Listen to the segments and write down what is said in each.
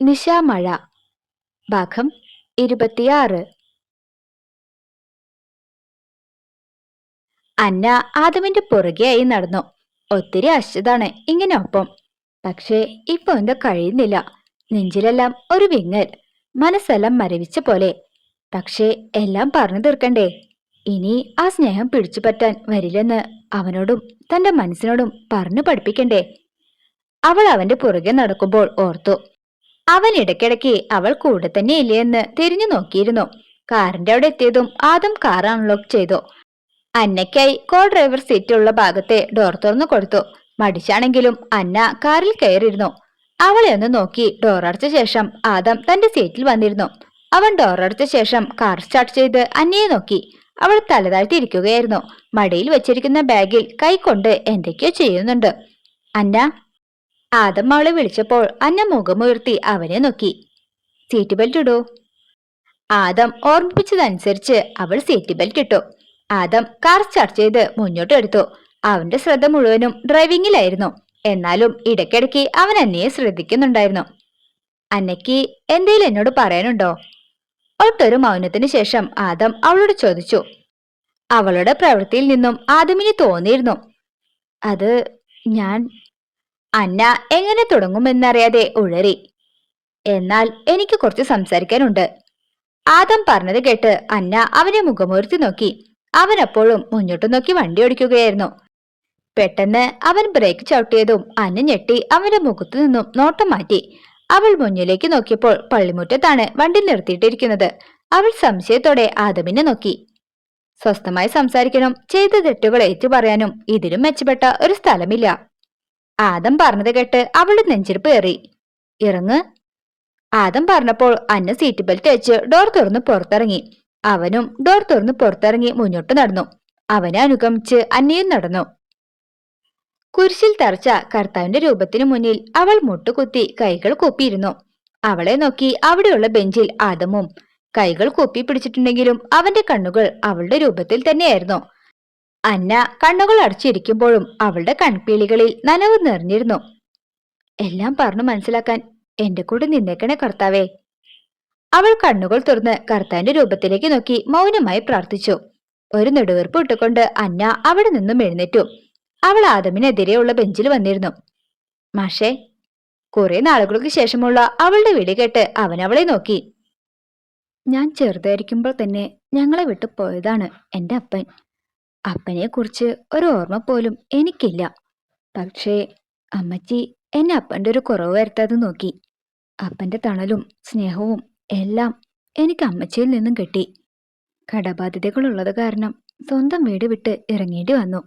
നിശാമഴ. ഭാഗം ഇരുപത്തിയാറ്. അന്ന ആദമിന്റെ പുറകെയായി നടന്നു. ഒത്തിരി അശ്വതാണ് ഇങ്ങനെ ഒപ്പം പക്ഷേ ഇപ്പൊ എന്താ കഴിയുന്നില്ല. നെഞ്ചിലെല്ലാം ഒരു വിങ്ങൽ. മനസ്സെല്ലാം മരവിച്ച പോലെ. പക്ഷേ എല്ലാം പറഞ്ഞു തീർക്കണ്ടേ. ഇനി ആ സ്നേഹം പിടിച്ചു പറ്റാൻ വരില്ലെന്ന് അവനോടും തന്റെ മനസ്സിനോടും പറഞ്ഞു പഠിപ്പിക്കണ്ടേ. അവൾ അവന്റെ പുറകെ നടക്കുമ്പോൾ ഓർത്തു. അവൻ ഇടയ്ക്കിടയ്ക്ക് അവൾ കൂടെ തന്നെ ഇല്ലയെന്ന് തിരിഞ്ഞു നോക്കിയിരുന്നു. കാറിന്റെ അവിടെ എത്തിയതും ആദം കാർ അൺലോക്ക് ചെയ്തു. അന്നയ്ക്കായി കോ ഡ്രൈവർ സീറ്റുള്ള ഭാഗത്തെ ഡോർ തുറന്നു കൊടുത്തു. മടിച്ചാണെങ്കിലും അന്ന കാറിൽ കയറിയിരുന്നു. അവളെ ഒന്ന് നോക്കി ഡോർ അടച്ച ശേഷം ആദം തന്റെ സീറ്റിൽ വന്നിരുന്നു. അവൻ ഡോർ അടച്ച ശേഷം കാർ സ്റ്റാർട്ട് ചെയ്ത് അന്നയെ നോക്കി. അവൾ തലതാഴ്ത്തിയിരിക്കുകയായിരുന്നു. മടിയിൽ വെച്ചിരിക്കുന്ന ബാഗിൽ കൈകൊണ്ട് എന്തൊക്കെയോ ചെയ്യുന്നുണ്ട്. അന്ന ആദം അവളെ വിളിച്ചപ്പോൾ അന്ന മുഖമുയർത്തി അവനെ നോക്കി. സീറ്റ് ബെൽറ്റ് ഇടൂ. ആദം ഓർമ്മിപ്പിച്ചതനുസരിച്ച് അവൾ സീറ്റ് ബെൽറ്റ് ഇട്ടു. ആദം കാർ സ്റ്റാർട്ട് ചെയ്ത് മുന്നോട്ട് എടുത്തു. അവന്റെ ശ്രദ്ധ മുഴുവനും ഡ്രൈവിംഗിലായിരുന്നു എന്നാലും ഇടയ്ക്കിടയ്ക്ക് അവൻ അന്നയെ ശ്രദ്ധിക്കുന്നുണ്ടായിരുന്നു. അന്നയ്ക്ക് എന്തേലും എന്നോട് പറയാനുണ്ടോ? ഒട്ടൊരു മൗനത്തിന് ശേഷം ആദം അവളോട് ചോദിച്ചു. അവളുടെ പ്രവൃത്തിയിൽ നിന്നും ആദമിന് തോന്നിയിരുന്നു. അത് ഞാൻ അന്ന എങ്ങനെ തുടങ്ങുമെന്നറിയാതെ ഉഴറി. എന്നാൽ എനിക്ക് കുറച്ച് സംസാരിക്കാനുണ്ട്. ആദം പറഞ്ഞത് കേട്ട് അന്ന അവനെ മുഖമുയർത്തി നോക്കി. അവൻ അപ്പോഴും മുന്നോട്ട് നോക്കി വണ്ടി ഓടിക്കുകയായിരുന്നു. പെട്ടെന്ന് അവൻ ബ്രേക്ക് ചവിട്ടിയതും അന്ന ഞെട്ടി അവന്റെ മുഖത്തു നിന്നും നോട്ടം മാറ്റി. അവൾ മുന്നിലേക്ക് നോക്കിയപ്പോൾ പള്ളിമുറ്റത്താണ് വണ്ടി നിർത്തിയിട്ടിരിക്കുന്നത്. അവൾ സംശയത്തോടെ ആദമിനെ നോക്കി. സ്വസ്ഥമായി സംസാരിക്കണം ചെയ്ത തെറ്റുകൾ ഏറ്റുപറയാനും ഇതിലും മെച്ചപ്പെട്ട ഒരു സ്ഥലമില്ല. ആദം പറഞ്ഞത് കേട്ട് അവളുടെ നെഞ്ചിരിപ്പ് ഏറി ഇറങ്ങ്. ആദം പറഞ്ഞപ്പോൾ അന്ന സീറ്റ് ബെൽറ്റ് വെച്ച് ഡോർ തുറന്ന് പുറത്തിറങ്ങി. അവനും ഡോർ തുറന്ന് പുറത്തിറങ്ങി മുന്നോട്ട് നടന്നു. അവനെ അനുഗമിച്ച് അന്നയും നടന്നു. കുരിശിൽ തറച്ച കർത്താവിന്റെ രൂപത്തിനു മുന്നിൽ അവൾ മുട്ടുകുത്തി കൈകൾ കൂപ്പിയിരുന്നു. അവളെ നോക്കി അവിടെയുള്ള ബെഞ്ചിൽ ആദമും കൈകൾ കൂപ്പി പിടിച്ചിട്ടുണ്ടെങ്കിലും അവന്റെ കണ്ണുകൾ അവളുടെ രൂപത്തിൽ തന്നെയായിരുന്നു. അന്ന കണ്ണുകൾ അടച്ചിരിക്കുമ്പോഴും അവളുടെ കൺപീളികളിൽ നനവ് നിറഞ്ഞിരുന്നു. എല്ലാം പറഞ്ഞു മനസ്സിലാക്കാൻ എന്റെ കൂടെ നിന്നേക്കണേ കർത്താവേ. അവൾ കണ്ണുകൾ തുറന്ന് കർത്താവിന്റെ രൂപത്തിലേക്ക് നോക്കി മൗനമായി പ്രാർത്ഥിച്ചു. ഒരു നെടുവീർപ്പ് ഇട്ടുകൊണ്ട് അന്ന അവിടെ നിന്നും എഴുന്നേറ്റു. അവൾ ആദമിനെതിരെയുള്ള ബെഞ്ചിൽ വന്നിരുന്നു. മാഷേ കുറെ നാളുകൾക്ക് ശേഷമുള്ള അവളുടെ വിളി കേട്ട് അവൻ അവളെ നോക്കി. ഞാൻ ചെറുതായിരിക്കുമ്പോൾ തന്നെ ഞങ്ങളെ വിട്ടു പോയതാണ് എന്റെ അപ്പൻ. അപ്പനെ കുറിച്ച് ഒരു ഓർമ്മ പോലും എനിക്കില്ല. പക്ഷേ അമ്മച്ചി എന്നെ അപ്പന്റെ ഒരു കുറവ് വരുത്താതെ നോക്കി. അപ്പന്റെ തണലും സ്നേഹവും എല്ലാം എനിക്ക് അമ്മച്ചിയിൽ നിന്നും കിട്ടി. കടബാധ്യതകളുള്ളത് കാരണം സ്വന്തം വീട് വിട്ട് ഇറങ്ങേണ്ടി വന്നു.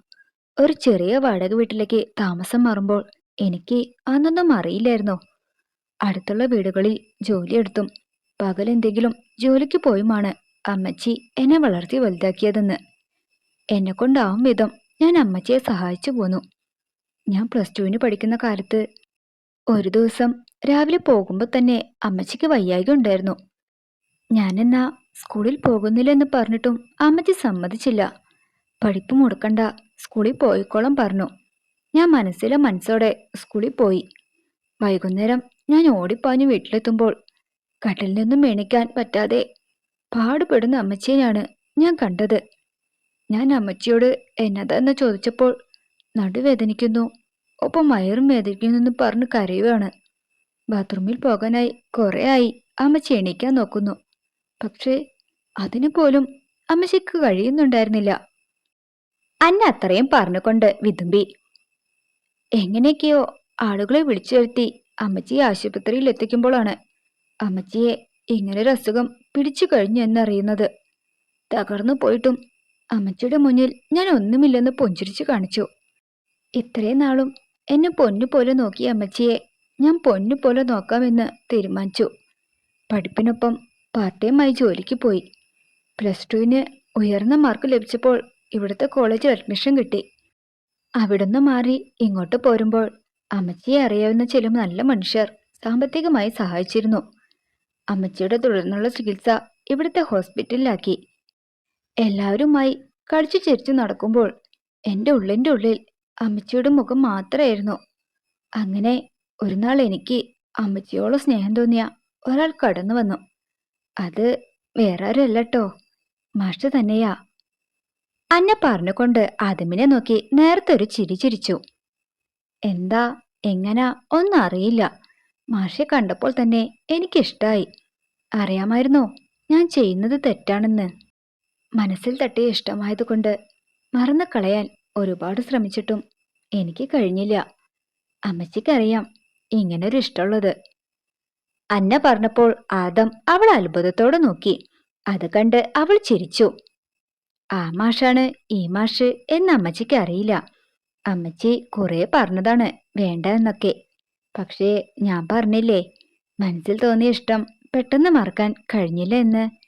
ഒരു ചെറിയ വാടക വീട്ടിലേക്ക് താമസം മാറുമ്പോൾ എനിക്ക് അന്നൊന്നും അറിയില്ലായിരുന്നു. അടുത്തുള്ള വീടുകളിൽ ജോലിയെടുത്തും പകലെന്തെങ്കിലും ജോലിക്ക് പോയുമാണ് അമ്മച്ചി എന്നെ വളർത്തി വലുതാക്കിയതെന്ന്. എന്നെ കൊണ്ടാവും വിധം ഞാൻ അമ്മച്ചിയെ സഹായിച്ചു പോന്നു. ഞാൻ പ്ലസ് ടുവിന് പഠിക്കുന്ന കാലത്ത് ഒരു ദിവസം രാവിലെ പോകുമ്പോൾ തന്നെ അമ്മച്ചിക്ക് വയ്യായിക ഉണ്ടായിരുന്നു. ഞാനെന്നാ സ്കൂളിൽ പോകുന്നില്ലെന്ന് പറഞ്ഞിട്ടും അമ്മച്ചി സമ്മതിച്ചില്ല. പഠിപ്പ് മുടക്കണ്ട സ്കൂളിൽ പോയിക്കോളം പറഞ്ഞു. ഞാൻ മനസ്സിലെ മനസ്സോടെ സ്കൂളിൽ പോയി. വൈകുന്നേരം ഞാൻ ഓടിപ്പാഞ്ഞു വീട്ടിലെത്തുമ്പോൾ കട്ടിൽ നിന്നും എണിക്കാൻ പറ്റാതെ പാടുപെടുന്ന അമ്മച്ചിയെയാണ് ഞാൻ കണ്ടത്. ഞാൻ അമ്മച്ചിയോട് എന്നതാന്ന് ചോദിച്ചപ്പോൾ നടുവേദനിക്കുന്നു. ഒപ്പം വയറും വേദനിക്കുന്നു എന്ന് പറഞ്ഞ് കരയുവാണ്. ബാത്റൂമിൽ പോകാനായി കുറേ ആയി അമ്മച്ചി എണീക്കാൻ നോക്കുന്നു. പക്ഷേ അതിനു പോലും അമ്മച്ചിക്ക് കഴിയുന്നുണ്ടായിരുന്നില്ല. അന്ന അത്രയും പറഞ്ഞുകൊണ്ട് വിതുമ്പി. എങ്ങനെയൊക്കെയോ ആളുകളെ വിളിച്ചു വരുത്തി അമ്മച്ചിയെ ആശുപത്രിയിൽ എത്തിക്കുമ്പോഴാണ് അമ്മച്ചിയെ ഇങ്ങനൊരു അസുഖം പിടിച്ചു കഴിഞ്ഞു എന്നറിയുന്നത് തകർന്നു പോയിട്ടും അമ്മച്ചിയുടെ മുന്നിൽ ഞാൻ ഒന്നുമില്ലെന്ന് പുഞ്ചിരിച്ചു കാണിച്ചു. ഇത്രയും നാളും എന്നെ പൊന്നു പോലെ നോക്കിയ അമ്മച്ചിയെ ഞാൻ പൊന്നു പോലെ നോക്കാമെന്ന് തീരുമാനിച്ചു. പഠിപ്പിനൊപ്പം പാർട്ട് ടൈമായി ജോലിക്ക് പോയി. പ്ലസ് ടുവിന് ഉയർന്ന മാർക്ക് ലഭിച്ചപ്പോൾ ഇവിടുത്തെ കോളേജിൽ അഡ്മിഷൻ കിട്ടി. അവിടുന്ന് മാറി ഇങ്ങോട്ട് പോരുമ്പോൾ അമ്മച്ചിയെ അറിയാവുന്ന ചില നല്ല മനുഷ്യർ സാമ്പത്തികമായി സഹായിച്ചിരുന്നു. അമ്മച്ചിയുടെ തുടർന്നുള്ള ചികിത്സ ഇവിടുത്തെ ഹോസ്പിറ്റലിലാക്കി. എല്ലാവരുമായി കളിച്ചു ചിരിച്ചു നടക്കുമ്പോൾ എന്റെ ഉള്ളിന്റെ ഉള്ളിൽ അമ്മച്ചിയുടെ മുഖം മാത്രമായിരുന്നു. അങ്ങനെ ഒരു നാൾ എനിക്ക് അമ്മച്ചിയോളം സ്നേഹം തോന്നിയ ഒരാൾ കടന്നു വന്നു. അത് വേറെ ആരുമല്ല ട്ടോ മാഷ് തന്നെയാ. അന്ന പറഞ്ഞുകൊണ്ട് ആദമിനെ നോക്കി നേരത്തെ ഒരു ചിരി ചിരിച്ചു. എന്താ എങ്ങനാ ഒന്നും അറിയില്ല. മാഷെ കണ്ടപ്പോൾ തന്നെ എനിക്കിഷ്ടായി. അറിയാമായിരുന്നോ ഞാൻ ചെയ്യുന്നത് തെറ്റാണെന്ന്. മനസ്സിൽ തട്ടിയ ഇഷ്ടമായതുകൊണ്ട് മറന്നു കളയാൻ ഒരുപാട് ശ്രമിച്ചിട്ടും എനിക്ക് കഴിഞ്ഞില്ല. അമ്മച്ചിക്കറിയാം ഇങ്ങനൊരു ഇഷ്ടമുള്ളത്. അന്ന പറഞ്ഞപ്പോൾ ആദം അവൾ അത്ഭുതത്തോടെ നോക്കി. അത് കണ്ട് അവൾ ചിരിച്ചു. ആ മാഷാണ് ഈ മാഷ് എന്ന് അമ്മച്ചിക്ക് അറിയില്ല. അമ്മച്ചി കുറെ പറഞ്ഞതാണ് വേണ്ട എന്നൊക്കെ. പക്ഷേ ഞാൻ പറഞ്ഞില്ലേ മനസ്സിൽ തോന്നിയ ഇഷ്ടം പെട്ടെന്ന് മറക്കാൻ കഴിഞ്ഞില്ല എന്ന്.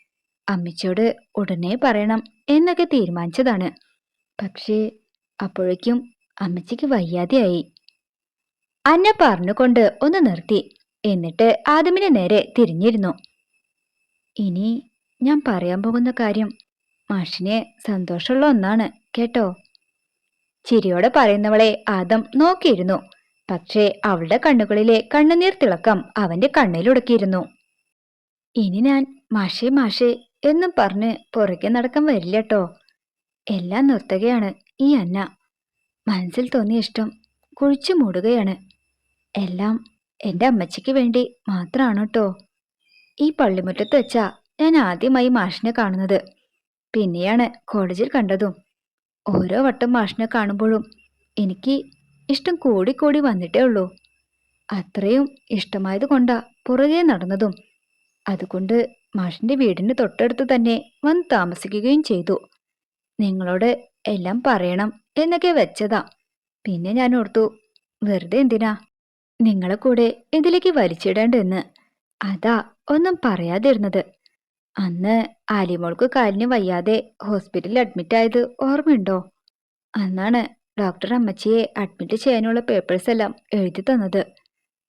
അമ്മച്ചിയോട് ഉടനെ പറയണം എന്നൊക്കെ തീരുമാനിച്ചതാണ്. പക്ഷേ അപ്പോഴേക്കും അമ്മച്ചിക്ക് വയ്യാതെയായി. അന്ന പറഞ്ഞുകൊണ്ട് ഒന്ന് നിർത്തി. എന്നിട്ട് ആദമിനെ നേരെ തിരിഞ്ഞിരുന്നു. ഇനി ഞാൻ പറയാൻ പോകുന്ന കാര്യം മാഷിനെ സന്തോഷമുള്ള ഒന്നാണ് കേട്ടോ? ചിരിയോടെ പറയുന്നവളെ ആദം നോക്കിയിരുന്നു. പക്ഷേ അവളുടെ കണ്ണുകളിലെ കണ്ണുനീർ തിളക്കം അവന്റെ കണ്ണിലുടക്കിയിരുന്നു ഇനി ഞാൻ മാഷേ മാഷേ എന്നും പറഞ്ഞ് പുറകെ നടക്കാൻ വരില്ല കേട്ടോ എല്ലാം നിർത്തുകയാണ് ഈ അന്ന. മനസ്സിൽ തോന്നിയ ഇഷ്ടം കുഴിച്ചു മൂടുകയാണ്. എല്ലാം എന്റെ അമ്മച്ചിക്ക് വേണ്ടി മാത്രമാണ് കേട്ടോ ഈ പള്ളിമുറ്റത്ത് വെച്ചാ ഞാൻ ആദ്യമായി മാഷിനെ കാണുന്നത്. പിന്നെയാണ് കോളേജിൽ കണ്ടതും. ഓരോ വട്ടം മാഷിനെ കാണുമ്പോഴും എനിക്ക് ഇഷ്ടം കൂടി കൂടി വന്നിട്ടേ ഉള്ളൂ. അത്രയും ഇഷ്ടമായത് കൊണ്ടാ പുറകെ നടന്നതും. അതുകൊണ്ട് മാഷിന്റെ വീടിന് തൊട്ടടുത്ത് തന്നെ വന്ന് താമസിക്കുകയും ചെയ്തു. നിങ്ങളോട് എല്ലാം പറയണം എന്നൊക്കെ വെച്ചതാ. പിന്നെ ഞാൻ ഓർത്തു വെറുതെ എന്തിനാ? നിങ്ങളെ കൂടെ ഇതിലേക്ക് വലിച്ചിടേണ്ടെന്ന്. അതാ ഒന്നും പറയാതിരുന്നത്. അന്ന് ആലിമോൾക്ക് കാലിന് വയ്യാതെ ഹോസ്പിറ്റലിൽ അഡ്മിറ്റ് ആയത് ഓർമ്മയുണ്ടോ? അന്നാണ് ഡോക്ടർ അമ്മച്ചിയെ അഡ്മിറ്റ് ചെയ്യാനുള്ള പേപ്പേഴ്സ് എല്ലാം എഴുതി തന്നത്.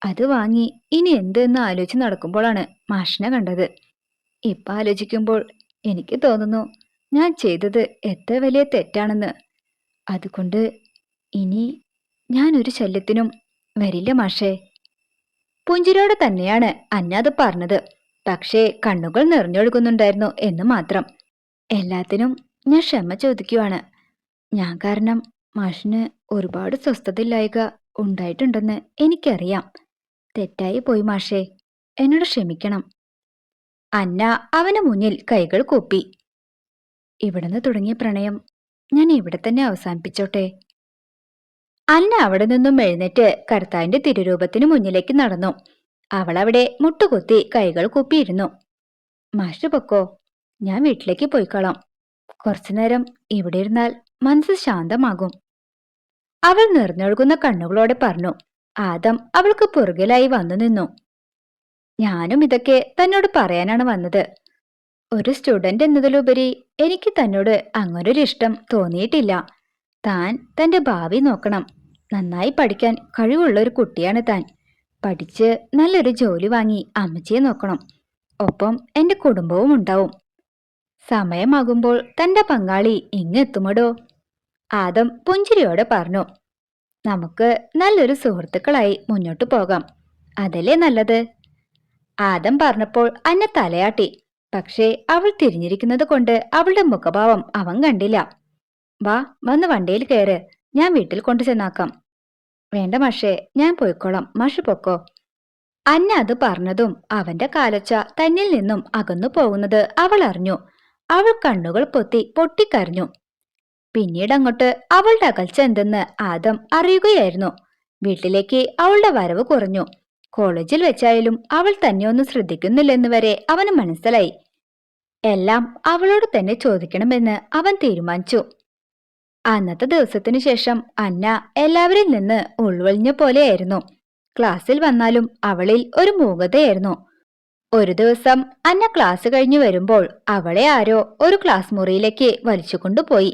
അത് വാങ്ങി ഇനി എന്ത് എന്ന് ആലോചിച്ച് നടക്കുമ്പോഴാണ് മാഷിനെ കണ്ടത്. ഇപ്പൊ ആലോചിക്കുമ്പോൾ എനിക്ക് തോന്നുന്നു ഞാൻ ചെയ്തത് എത്ര വലിയ തെറ്റാണെന്ന്. അതുകൊണ്ട് ഇനി ഞാൻ ഒരു ശല്യത്തിനും വരില്ല മാഷേ. പുഞ്ചിരോട് തന്നെയാണ് അന്നാത് പറഞ്ഞത്. പക്ഷേ കണ്ണുകൾ നിറഞ്ഞൊഴുകുന്നുണ്ടായിരുന്നു എന്ന് മാത്രം. എല്ലാത്തിനും ഞാൻ ക്ഷമ ചോദിക്കുവാണ്. ഞാൻ കാരണം മാഷിന് ഒരുപാട് സ്വസ്ഥതയില്ലായക ഉണ്ടായിട്ടുണ്ടെന്ന് എനിക്കറിയാം. തെറ്റായി പോയി മാഷേ. എന്നോട് ക്ഷമിക്കണം. അന്ന അവന് മുന്നിൽ കൈകൾ കൂപ്പി. ഇവിടുന്ന് തുടങ്ങിയ പ്രണയം ഞാൻ ഇവിടെ തന്നെ അവസാനിപ്പിച്ചോട്ടെ. അന്ന അവിടെ നിന്നും എഴുന്നേറ്റ് കർത്താവിന്റെ തിരുരൂപത്തിന് മുന്നിലേക്ക് നടന്നു. അവൾ അവിടെ മുട്ടുകുത്തി കൈകൾ കൂപ്പിയിരുന്നു. മാഷ് പൊക്കോ ഞാൻ വീട്ടിലേക്ക് പോയിക്കോളാം. കുറച്ചുനേരം ഇവിടെ ഇരുന്നാൽ മനസ്സ് ശാന്തമാകും. അവൾ നിറഞ്ഞൊഴുകുന്ന കണ്ണുകളോടെ പറഞ്ഞു. ആദം അവൾക്ക് പുറകിലായി വന്നു നിന്നു. ഞാനും ഇതൊക്കെ തന്നോട് പറയാനാണ് വന്നത്. ഒരു സ്റ്റുഡന്റ് എന്നതിലുപരി എനിക്ക് തന്നോട് അങ്ങനൊരു ഇഷ്ടം തോന്നിയിട്ടില്ല. താൻ തന്റെ ഭാവി നോക്കണം. നന്നായി പഠിക്കാൻ കഴിവുള്ള ഒരു കുട്ടിയാണ് താൻ. പഠിച്ച് നല്ലൊരു ജോലി വാങ്ങി അമ്മച്ചിയെ നോക്കണം. ഒപ്പം എന്റെ കുടുംബവും ഉണ്ടാവും. സമയമാകുമ്പോൾ തന്റെ പങ്കാളി ഇങ്ങെത്തുമടോ ആദം പുഞ്ചിരിയോടെ പറഞ്ഞു. നമുക്ക് നല്ലൊരു സുഹൃത്തുക്കളായി മുന്നോട്ടു പോകാം. അതല്ലേ നല്ലത്? ആദം പറഞ്ഞപ്പോൾ അന്ന തലയാട്ടി. പക്ഷേ അവൾ തിരിഞ്ഞിരിക്കുന്നത് കൊണ്ട് അവളുടെ മുഖഭാവം അവൻ കണ്ടില്ല. വാ വന്ന് വണ്ടിയിൽ കയറ് ഞാൻ വീട്ടിൽ കൊണ്ടു ചെന്നാക്കാം. വേണ്ട മഷേ ഞാൻ പോയിക്കോളാം. മഷ പൊക്കോ. അന്ന അത് പറഞ്ഞതും അവന്റെ കാലച്ച തന്നിൽ നിന്നും അകന്നു പോകുന്നത് അവൾ അറിഞ്ഞു. അവൾ കണ്ണുകൾ പൊത്തി പൊട്ടിക്കരഞ്ഞു. പിന്നീട് അങ്ങോട്ട് അവളുടെ അകൽച്ച എന്തെന്ന് ആദം അറിയുകയായിരുന്നു. വീട്ടിലേക്ക് അവളുടെ വരവ് കുറഞ്ഞു. കോളേജിൽ വെച്ചായാലും അവൾ തന്നെ ഒന്നും ശ്രദ്ധിക്കുന്നില്ലെന്ന് വരെ അവന് മനസ്സിലായി. എല്ലാം അവളോട് തന്നെ ചോദിക്കണമെന്ന് അവൻ തീരുമാനിച്ചു. അന്നത്തെ ദിവസത്തിനു ശേഷം അന്ന എല്ലാവരിൽ നിന്ന് ഉൾവലിഞ്ഞ പോലെയായിരുന്നു. ക്ലാസ്സിൽ വന്നാലും അവളിൽ ഒരു മൂകതയായിരുന്നു. ഒരു ദിവസം അന്ന ക്ലാസ് കഴിഞ്ഞു വരുമ്പോൾ അവളെ ആരോ ഒരു ക്ലാസ് മുറിയിലേക്ക് വലിച്ചുകൊണ്ടുപോയി.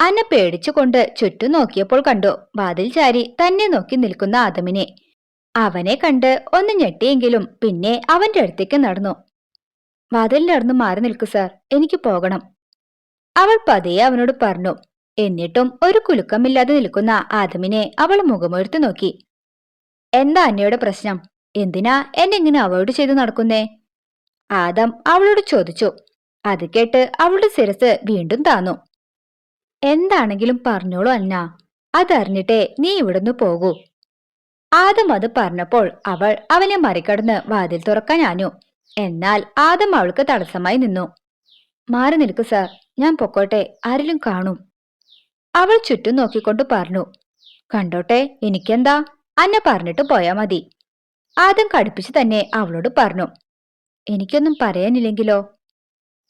അന്ന പേടിച്ചുകൊണ്ട് ചുറ്റും നോക്കിയപ്പോൾ കണ്ടു വാതിൽ ചാരി തന്നെ നോക്കി നിൽക്കുന്ന ആദമിനെ. അവനെ കണ്ട് ഒന്ന് ഞെട്ടിയെങ്കിലും പിന്നെ അവന്റെ അടുത്തേക്ക് നടന്നു. വാതിലിന്റെ അടുന്ന് മാറി നിൽക്കു സാർ എനിക്ക് പോകണം. അവൾ പതിയെ അവനോട് പറഞ്ഞു. എന്നിട്ടും ഒരു കുലുക്കമില്ലാതെ നിൽക്കുന്ന ആദമിനെ അവൾ മുഖമെടുത്തു നോക്കി. എന്താ അന്നയുടെ പ്രശ്നം? എന്തിനാ എന്നെ ഇങ്ങനെ അവോയ്ഡ് ചെയ്ത് നടക്കുന്നേ? ആദം അവളോട് ചോദിച്ചു. അത് കേട്ട് അവളുടെ ശിരസ് വീണ്ടും താന്നു. എന്താണെങ്കിലും പറഞ്ഞോളൂ അന്ന അതറിഞ്ഞിട്ടേ നീ ഇവിടുന്ന് പോകൂ. ആദം അത് പറഞ്ഞപ്പോൾ അവൾ അവനെ മറികടന്ന് വാതിൽ തുറക്കാൻ ആഞ്ഞു. എന്നാൽ ആദം അവൾക്ക് തടസ്സമായി നിന്നു. മാറി നിൽക്കു സർ. ഞാൻ പൊക്കോട്ടെ. ആരെങ്കിലും കാണും. അവൾ ചുറ്റും നോക്കിക്കൊണ്ട് പറഞ്ഞു. കണ്ടോട്ടെ എനിക്കെന്താ? അന്ന പറഞ്ഞിട്ട് പോയാ മതി. ആദം കടുപ്പിച്ച് തന്നെ അവളോട് പറഞ്ഞു. എനിക്കൊന്നും പറയാനില്ലെങ്കിലോ?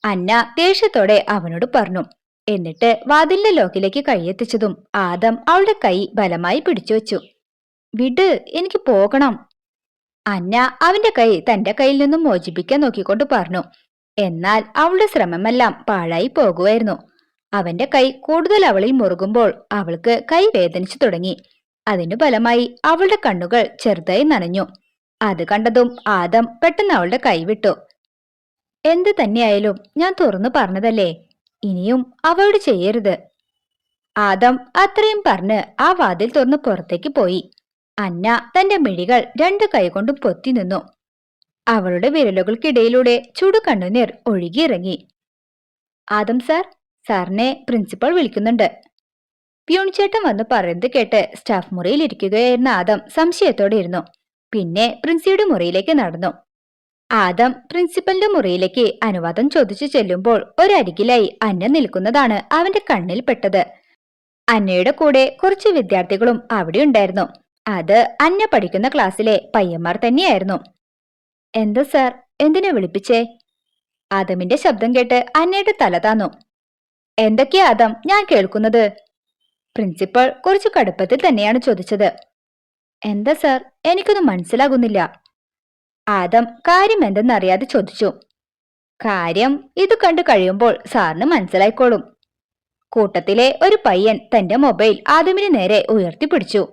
അന്ന ദേഷ്യത്തോടെ അവനോട് പറഞ്ഞു. എന്നിട്ട് വാതിലിന്റെ ലോക്കിലേക്ക് കൈയെത്തിച്ചതും ആദം അവളുടെ കൈ ബലമായി പിടിച്ചു വെച്ചു വിട് എനിക്ക് പോകണം. അന്ന അവന്റെ കൈ തന്റെ കയ്യിൽ നിന്നും മോചിപ്പിക്കാൻ നോക്കിക്കൊണ്ട് പറഞ്ഞു. എന്നാൽ അവളുടെ ശ്രമമെല്ലാം പാഴായി പോകുമായിരുന്നു അവന്റെ കൈ കൂടുതൽ അവളിൽ മുറുകുമ്പോൾ അവൾക്ക് കൈ വേദനിച്ചു തുടങ്ങി. അതിനു ഫലമായി അവളുടെ കണ്ണുകൾ ചെറുതായി നനഞ്ഞു. അത് കണ്ടതും ആദം പെട്ടെന്ന് അവളുടെ കൈ വിട്ടു. എന്ത് തന്നെയായാലും ഞാൻ തുറന്നു പറഞ്ഞതല്ലേ? ഇനിയും അവളോട് ചെയ്യരുത്. ആദം അത്രയും പറഞ്ഞ് ആ വാതിൽ തുറന്ന് പുറത്തേക്ക് പോയി. അന്ന തന്റെ മിഴികൾ രണ്ടു കൈകൊണ്ട് പൊത്തി നിന്നു. അവളുടെ വിരലുകൾക്കിടയിലൂടെ ചുടു കണ്ണുനീർ ഒഴുകിയിറങ്ങി. ആദം സാർ സാറിനെ പ്രിൻസിപ്പൾ വിളിക്കുന്നുണ്ട്. പ്യൂൺ ചേട്ടൻ വന്ന് പറയുന്നത് കേട്ട് സ്റ്റാഫ് മുറിയിൽ ഇരിക്കുകയായിരുന്ന ആദം സംശയത്തോടെ ഇരുന്നു. പിന്നെ പ്രിൻസിയുടെ മുറിയിലേക്ക് നടന്നു. ആദം പ്രിൻസിപ്പലിന്റെ മുറിയിലേക്ക് അനുവാദം ചോദിച്ചു ചെല്ലുമ്പോൾ ഒരരികിലായി അന്ന നിൽക്കുന്നതാണ് അവന്റെ കണ്ണിൽ പെട്ടത്. അന്നയുടെ കൂടെ കുറച്ച് വിദ്യാർത്ഥികളും അവിടെ ഉണ്ടായിരുന്നു. അത് അന്ന പഠിക്കുന്ന ക്ലാസ്സിലെ പയ്യന്മാർ തന്നെയായിരുന്നു. എന്താ സാർ? എന്തിനെ വിളിപ്പിച്ചേ? ആദമിന്റെ ശബ്ദം കേട്ട് അന്നയുടെ തല താന്നു. എന്തൊക്കെയാ ആദം? ഞാൻ കേൾക്കുന്നത്. പ്രിൻസിപ്പൾ കുറച്ച് കടുപ്പത്തിൽ തന്നെയാണ് ചോദിച്ചത്. എന്താ സാർ? എനിക്കൊന്നും മനസ്സിലാകുന്നില്ല. ആദം കാര്യം എന്തെന്നറിയാതെ ചോദിച്ചു. കാര്യം ഇത് കണ്ടു കഴിയുമ്പോൾ സാറിന് മനസ്സിലായിക്കോളും. കൂട്ടത്തിലെ ഒരു പയ്യൻ തന്റെ മൊബൈൽ ആദമിന് നേരെ ഉയർത്തിപ്പിടിച്ചു.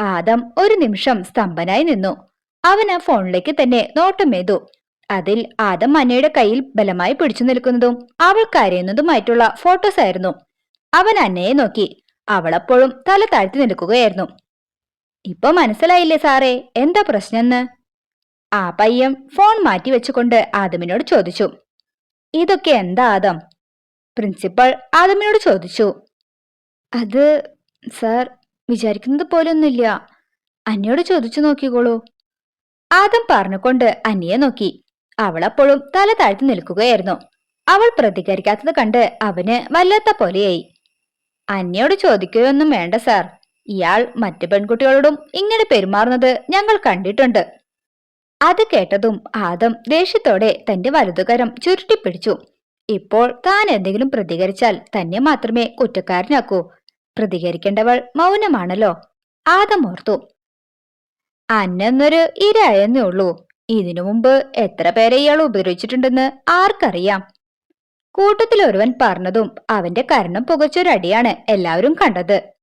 ആദം ഒരു നിമിഷം സ്തംഭനായി നിന്നു. അവൻ ആ ഫോണിലേക്ക് തന്നെ നോട്ടമേതു അതിൽ ആദം അന്നയുടെ കയ്യിൽ ബലമായി പിടിച്ചു നിൽക്കുന്നതും അവൾ കരയുന്നതുമായിട്ടുള്ള ഫോട്ടോസ് ആയിരുന്നു. അവൻ അന്നയെ നോക്കി. അവളപ്പോഴും തല താഴ്ത്തി നിൽക്കുകയായിരുന്നു. ഇപ്പൊ മനസ്സിലായില്ലേ സാറേ എന്താ പ്രശ്നമെന്ന് ആ പയ്യൻ ഫോൺ മാറ്റി വെച്ചുകൊണ്ട് ആദമിനോട് ചോദിച്ചു. ഇതൊക്കെ എന്താ ആദം? പ്രിൻസിപ്പൾ ആദമിനോട് ചോദിച്ചു. അത് സാർ വിചാരിക്കുന്നത് പോലൊന്നുമില്ല. അന്നയോട് ചോദിച്ചു നോക്കിക്കോളൂ. ആദം പറഞ്ഞുകൊണ്ട് അന്നിയെ നോക്കി. അവളപ്പോഴും തല താഴ്ത്തി നിൽക്കുകയായിരുന്നു. അവൾ പ്രതികരിക്കാത്തത് കണ്ട് അവന് വല്ലാത്ത പോലെയായി. അന്നയോട് ചോദിക്കുകയൊന്നും വേണ്ട സാർ. ഇയാൾ മറ്റു പെൺകുട്ടികളോടും ഇങ്ങനെ പെരുമാറുന്നത് ഞങ്ങൾ കണ്ടിട്ടുണ്ട്. അത് കേട്ടതും ആദം ദേഷ്യത്തോടെ തന്റെ വലതുകരം ചുരുട്ടിപ്പിടിച്ചു. ഇപ്പോൾ താൻ എന്തെങ്കിലും പ്രതികരിച്ചാൽ തന്നെ മാത്രമേ കുറ്റക്കാരനാക്കൂ. പ്രതികരിക്കേണ്ടവൾ മൗനമാണല്ലോ. ആദം ഓർത്തു അന്നൊരു ഇരയെന്നേ ഉള്ളൂ. ഇതിനു മുമ്പ് എത്ര പേരെ ഇയാൾ ഉപദ്രവിച്ചിട്ടുണ്ടെന്ന് ആർക്കറിയാം. കൂട്ടത്തിൽ ഒരുവൻ പറഞ്ഞതും അവന്റെ കരണം പുകച്ചൊരടിയാണ് എല്ലാവരും കണ്ടത്.